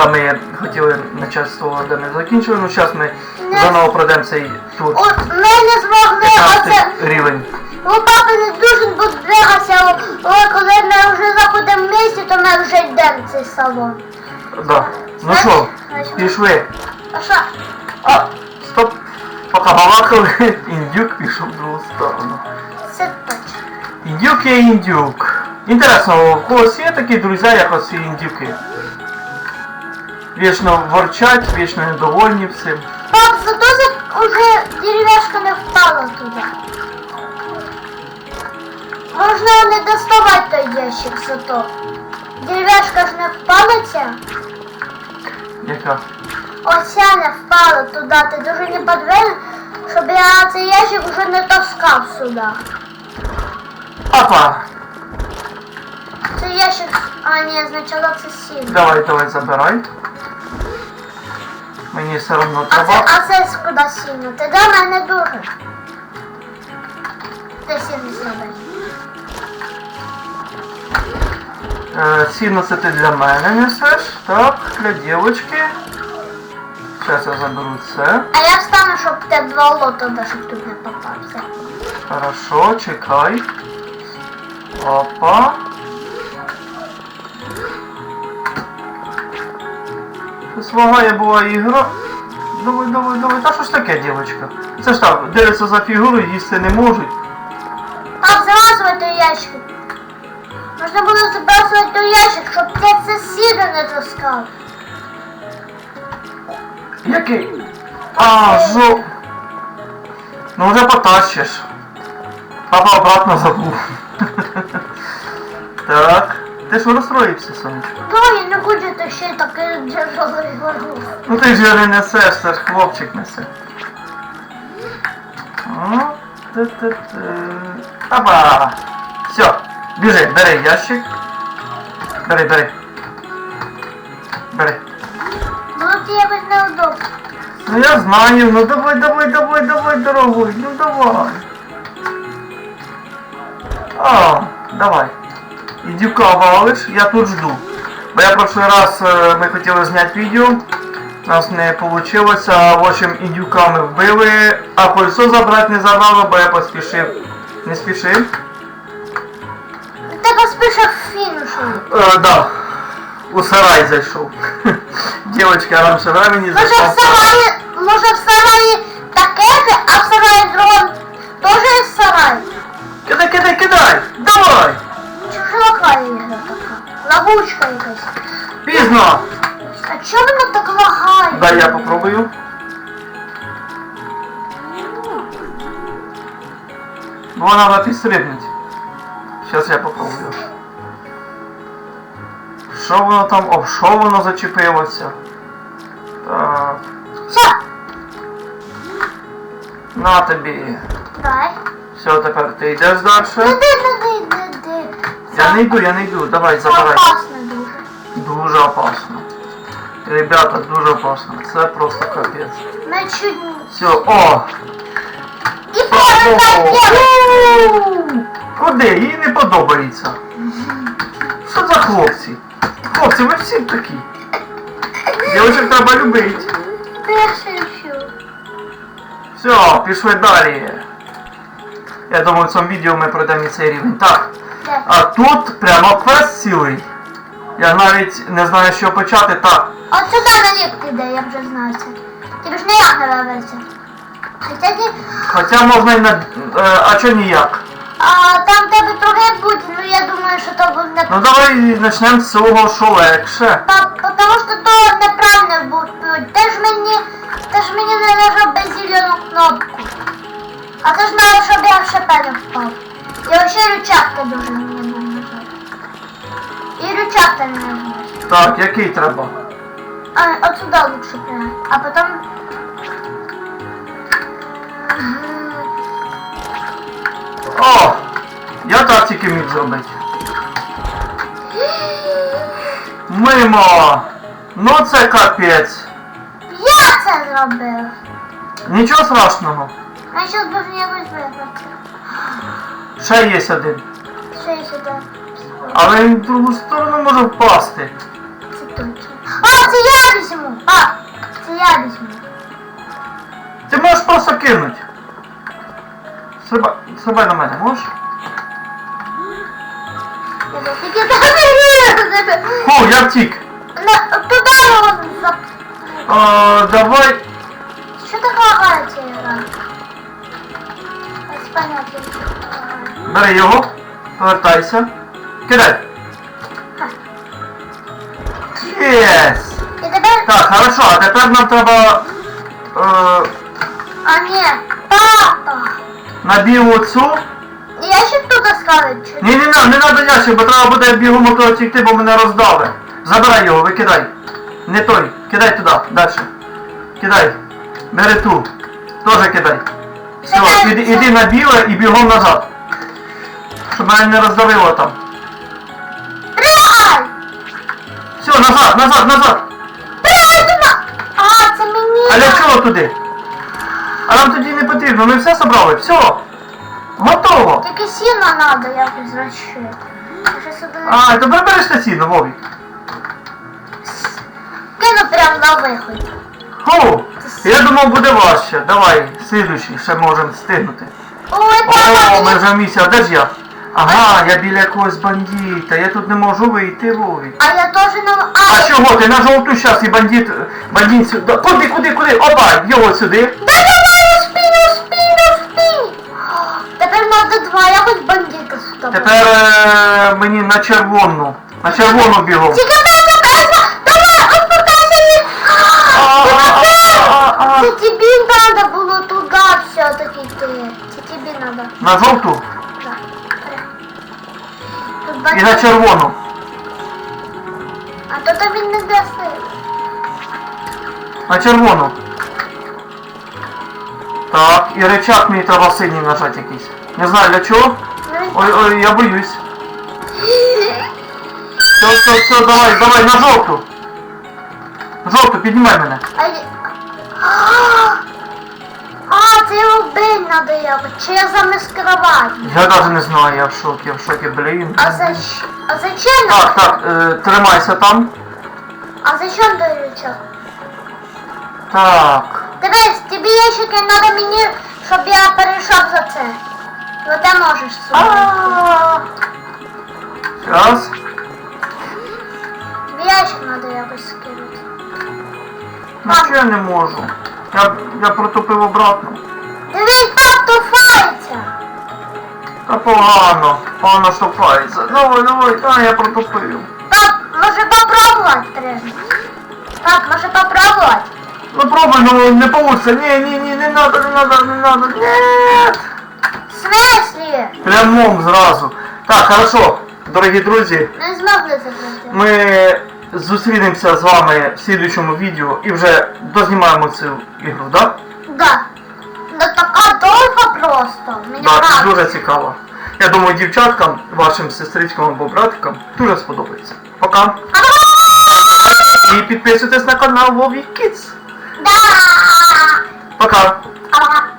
де ми хотіли з того, де ми закінчили. Ну зараз ми заново пройдемо цей тур. От ми не змогли 15 оце. рівень. Ну, папа не дуже буде але коли ми вже заходимо в місті, то ми вже йдемо в цей салон. Да. Ну що, пішли. А що? А, стоп. Поки балакали, індюк пішов в другу сторону. Це точно. Індюк є індюк. Інтересно, у когось є такі друзі, як оці індюки? Вічно ворчать, вічно недовольні всім. Пап, зато за- уже деревяшка не впала туди. Можна не доставати той ящик зато. Деревяшка ж не впала ця. Яка? Оця не впала туди. Ти дуже не подвинен, щоб я цей ящик вже не таскав сюди. Опа! Це ящик. А, ні, спочатку це сіль. Давай, давай, забирай. Мені все одно А це, треба. а це куди сильно? Ти до мене дуже. Ти сильно зробиш. Е, Сіно це ти для мене несеш. Так, для дівчинки. Зараз я заберу це. А я встану, щоб те два лота, щоб тут не попався. Хорошо, чекай. Опа. Щось лагає була ігра. Давай, давай, давай. Та що ж таке, дівчинка? Це ж так, дивляться за фігурою, їсти не можуть. Пап, завазуй той ящик. Можна було забрасувати той ящик, щоб ти це сіно не таскав. Який? А, жо. Ну вже потащиш. Папа обратно забув. так. Ти ж розстроївся, сонечко. Ну, то ще такий тяжелий груз. Ну ти ж його не несеш, це ж хлопчик несе. Опа! Все, біжи, бери ящик. Бери, бери. Бери. Ну, це якось неудобно. Ну я знаю, ну давай, давай, давай, давай, дорогой, ну давай. А, давай. Індюка валиш, я тут жду. Бо я прошлый раз е, ми хотіли зняти відео, у нас не вийшло, в общем, індюка ми вбили, а кольцо забрати не забрали, бо я поспішив. Не спішив. Ти поспішав фінішу. Е, да. У сарай зайшов. Дівчинка раніше времени Може в зайшов. в сарай. сараї, може в сараї таке же, а в сараї другому теж є сарай. така. Ловушка якась. Пізно! А чому воно так лагає? Дай я попробую. Ну, надо підстрибнути. Сейчас я попробую. Що воно там? Об що воно зачепилося? Так. Все, На тобі. дай. Все, тепер ти йдеш Іди, далі. Я не йду, я не йду. Давай, Це забирай. опасно дуже. Дуже опасно. Ребята, дуже опасно. Це просто капець. Ми чуть... Все, о! І повертай Куди? Їй не подобається. Що за хлопці? Хлопці, ви всі такі. Дівчинок треба любити. Перший що? Все, пішли далі. Я думаю, в цьому відео ми пройдемо і цей рівень. Так? А тут прямо квест цілий. Я навіть не знаю, що почати. Так, От сюди наліпки йде, я вже знаю це. Тобі ж ніяк не робиться. Хоча ти... хоча можна і на. е, а чого ніяк? А там в тебе друге буде, ну я думаю, що то буде не... Ну давай почнемо з цього, що легше. Пап, потому що то неправильно буде. Ти ж мені... Ти ж мені не нажав беззелену кнопку. А ти ж знав, щоб я в ШП не впав. Вообще рычаг ти дуже не. І рычаг не нажав. Так, який треба? А, от сюда лучше прям. А потом... О! Я так тільки міг зробити. Мимо! Ну це капець. Я це зробив. Нічого страшного. А зараз должен якось вибрати. Ще є один. Що я сюди? Але він в другу сторону може впасти. Це точно. А, це Пап, це я візьму. Ти можеш просто кинути. Стрибай, стрибай на мене, можеш? Я Фу, я втік. На- Туди його за... О, давай. Що така гаряча гра? Без Бери його, повертайся. Кидай. Єс! І тепер... Так, хорошо, а тепер нам треба е, А ні, папа. на білу цю. Я ще туди ставлю. чи- Ні, не не надо ящик, бо треба буде бігом того тікти, бо мене роздали. Забирай його, викидай. Не той. Кидай туди, далі. Кидай. Бери ту. Тоже кидай. Все, Кидай, іди на біле і бігом назад. Щоб мене не роздавило там. Тривай! Все, назад, назад, назад. Туди! А, це мені. А для чого туди? А нам тоді не потрібно, ми все собрали, все. Готово. Тільки сіно треба якось не А, то прибереш на сіно, Вовік. кину прямо на виході. Фу, я думав буде важче. Давай, слідуючий, ще можемо встигнути. Ой, О, ми вже а де ж я? Ага, я біля якогось бандита, я тут не можу вийти, Вовік. А я теж м- А А, чого ти на жовту щас і бандит, бандит сюди. Куди, куди, куди? Опа, його сюди. Да, да, да, успій, не успій, не успій. Тепер треба два, я хоч бандита сюди. Тепер е, мені на червону. На червону бігом. Тільки припутайся! Давай, отпутайся від... А, а, а, а, а. Це тобі треба було туди все-таки йти. Це тобі треба. На жовту і на червону. А то тобі не даси. На червону. Так, і рычаг мені треба синій нажати якийсь. Не знаю для чого. Ой, ой, я боюсь. Все, все, все, давай, давай, на жовту. Жовту, піднімай мене. А, це треба якось. Чи я замаскирувати? Я навіть не знаю, я в шокі, я в шокі, блін. А за щ- А зачем? Так, так, е, тримайся там. А зачем рычаг? Так. Дивись, тобі ящики треба мені, щоб я перейшов за це. Ну ти можеш собі. Зараз. Тобі ящик треба якось скинути. Ну що я не можу. Я, я протупив обратно. Дивись, так туфається. Та погано, погано штовхається. Давай, давай, а я протупив. Пап, може попробувати треба? Пап, може попробувати? Ну пробуй, ну не получится. Не, не, не, не надо, не надо, не надо. Нет. В смислі? Прямом зразу. Так, хорошо, дорогі друзі, Не змогли закрити. ми зустрінемося з вами в слідуючому відео і вже дознімаємо цю ігру, да? Да. Ну така довга просто. Мені Да, це дуже цікаво. Я думаю, дівчаткам, вашим сестричкам або братикам дуже сподобається. Пока. І підписуйтесь на канал Вові Kids. Да. Пока. Ага.